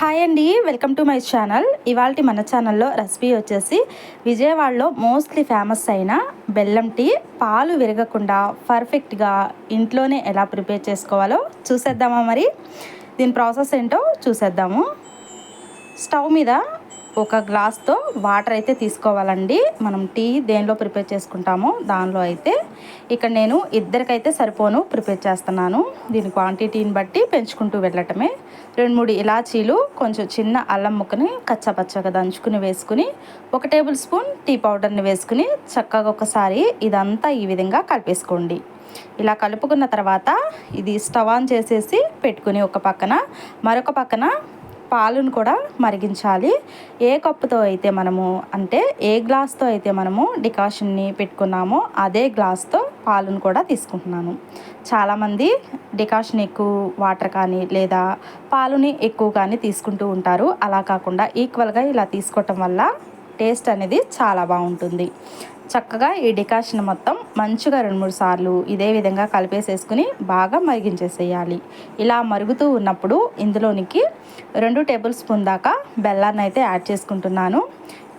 Hi అండి welcome to my channel. ఇవాళ మన ఛానల్లో రెసిపీ వచ్చేసి విజయవాడలో మోస్ట్లీ ఫేమస్ అయిన బెల్లం టీ. పాలు విరగకుండా పర్ఫెక్ట్గా ఇంట్లోనే ఎలా ప్రిపేర్ చేసుకోవాలో చూసేద్దామా మరి? దీని ప్రాసెస్ ఏంటో చూసేద్దాము. స్టవ్ మీద ఒక గ్లాస్తో వాటర్ అయితే తీసుకోవాలండి. మనం టీ దేనిలో ప్రిపేర్ చేసుకుంటామో దానిలో అయితే. ఇక్కడ నేను ఇద్దరికైతే సరిపోను ప్రిపేర్ చేస్తున్నాను. దీని క్వాంటిటీని బట్టి పెంచుకుంటూ వెళ్ళటమే. రెండు మూడు ఇలాచీలు కొంచెం చిన్న అల్లం ముక్కని కచ్చపచ్చగా దంచుకుని వేసుకుని ఒక టేబుల్ స్పూన్ టీ పౌడర్ని వేసుకుని చక్కగా ఒకసారి ఇదంతా ఈ విధంగా కలిపేసుకోండి. ఇలా కలుపుకున్న తర్వాత ఇది స్టవ్ ఆన్ చేసేసి పెట్టుకుని ఒక పక్కన మరొక పక్కన పాలను కూడా మరిగించాలి. ఏ కప్పుతో అయితే మనము అంటే ఏ గ్లాస్తో అయితే మనము డికాషన్ని పెట్టుకున్నామో అదే గ్లాస్తో పాలను కూడా తీసుకుంటున్నాను. చాలామంది డికాషన్ ఎక్కువ వాటర్ కానీ లేదా పాలుని ఎక్కువ కానీ తీసుకుంటూ ఉంటారు. అలా కాకుండా ఈక్వల్గా ఇలా తీసుకోవటం వల్ల టేస్ట్ అనేది చాలా బాగుంటుంది. చక్కగా ఈ డికాషన్ మొత్తం మంచిగా రెండు మూడు సార్లు ఇదే విధంగా కలిపేసేసుకుని బాగా మరిగించేసేయాలి. ఇలా మరుగుతూ ఉన్నప్పుడు ఇందులోనికి రెండు టేబుల్ స్పూన్ దాకా బెల్లాన్ని అయితే యాడ్ చేసుకుంటున్నాను.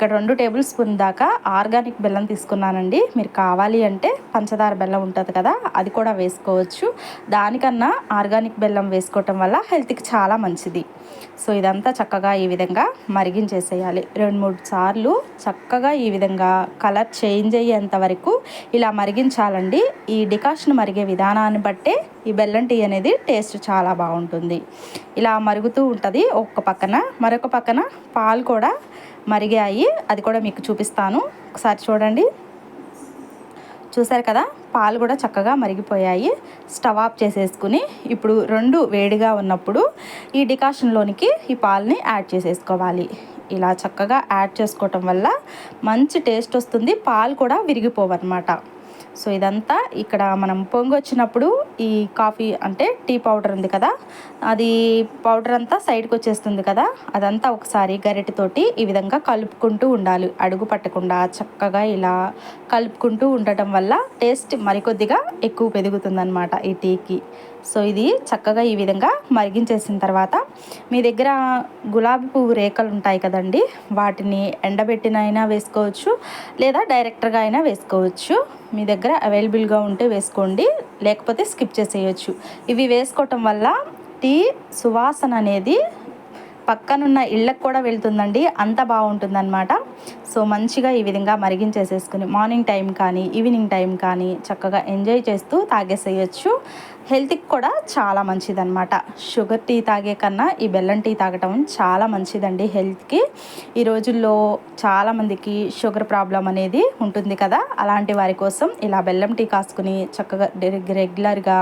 ఇక్కడ రెండు టేబుల్ స్పూన్ దాకా ఆర్గానిక్ బెల్లం తీసుకున్నానండి. మీరు కావాలి అంటే పంచదార బెల్లం ఉంటుంది కదా అది కూడా వేసుకోవచ్చు. దానికన్నా ఆర్గానిక్ బెల్లం వేసుకోవటం వల్ల హెల్త్కి చాలా మంచిది. సో ఇదంతా చక్కగా ఈ విధంగా మరిగించేసేయాలి. రెండు మూడు సార్లు చక్కగా ఈ విధంగా కలర్ చేంజ్ అయ్యేంత వరకు ఇలా మరిగించాలండి. ఈ డికాషన్ మరిగే విధానాన్ని బట్టే ఈ బెల్లం టీ అనేది టేస్ట్ చాలా బాగుంటుంది. ఇలా మరుగుతూ ఉంటుంది. ఒక్క పక్కన మరొక పక్కన పాలు కూడా మరిగాయి. అది కూడా మీకు చూపిస్తాను. ఒకసారి చూడండి. చూసారు కదా? పాలు కూడా చక్కగా మరిగిపోయాయి. స్టవ్ ఆఫ్ చేసేసుకుని ఇప్పుడు రెండు వేడిగా ఉన్నప్పుడు ఈ డికాషన్లోనికి ఈ పాలని యాడ్ చేసేసుకోవాలి. ఇలా చక్కగా యాడ్ చేసుకోవటం వల్ల మంచి టేస్ట్ వస్తుంది. పాలు కూడా విరిగిపోవన్నమాట. సో ఇదంతా ఇక్కడ మనం పొంగి వచ్చినప్పుడు ఈ కాఫీ అంటే టీ పౌడర్ ఉంది కదా అది పౌడర్ అంతా సైడ్కి వచ్చేస్తుంది కదా అదంతా ఒకసారి గరిటెతోటి ఈ విధంగా కలుపుకుంటూ ఉండాలి. అడుగు పట్టకుండా చక్కగా ఇలా కలుపుకుంటూ ఉండటం వల్ల టేస్ట్ మరికొద్దిగా ఎక్కువ పెరుగుతుందన్నమాట ఈ టీకి. సో ఇది చక్కగా ఈ విధంగా మరిగించేసిన తర్వాత మీ దగ్గర గులాబీ పువ్వు రేఖలు ఉంటాయి కదండి వాటిని ఎండబెట్టినైనా వేసుకోవచ్చు లేదా డైరెక్ట్గా అయినా వేసుకోవచ్చు. మీ దగ్గర అవైలబుల్గా ఉంటే వేసుకోండి లేకపోతే స్కిప్ చేసేయచ్చు. ఇవి వేసుకోవటం వల్ల టీ సువాసన అనేది పక్కనున్న ఇళ్ళకు కూడా వెళ్తుందండి. అంత బాగుంటుందన్నమాట. సో మంచిగా ఈ విధంగా మరిగించేసేసుకుని మార్నింగ్ టైం కానీ ఈవినింగ్ టైం కానీ చక్కగా ఎంజాయ్ చేస్తూ తాగేసేయచ్చు. హెల్త్కి కూడా చాలా మంచిదన్నమాట. షుగర్ టీ తాగే కన్నా ఈ బెల్లం టీ తాగటం చాలా మంచిదండి హెల్త్కి. ఈ రోజుల్లో చాలామందికి షుగర్ ప్రాబ్లం అనేది ఉంటుంది కదా. అలాంటి వారి కోసం ఇలా బెల్లం టీ కాసుకుని చక్కగా రెగ్యులర్గా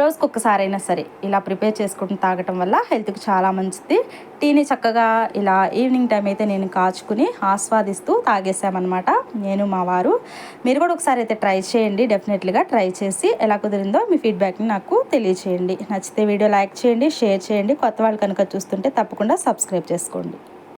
రోజుకొకసారైనా సరే ఇలా ప్రిపేర్ చేసుకుని తాగటం వల్ల హెల్త్కి చాలా మంచిది. టీని చక్కగా ఇలా ఈవినింగ్ టైం అయితే నేను కాచుకుని ఆస్వాదిస్తూ తాగేసామన్నమాట నేను మా వారు. మీరు కూడా ఒకసారి అయితే ట్రై చేయండి. డెఫినెట్లీగా ట్రై చేసి ఎలా కుదిరిందో మీ ఫీడ్బ్యాక్ని నాకు తెలియచేయండి. నచ్చితే వీడియో లైక్ చేయండి షేర్ చేయండి. కొత్త వాళ్ళు కనుక చూస్తుంటే తప్పకుండా సబ్స్క్రైబ్ చేసుకోండి.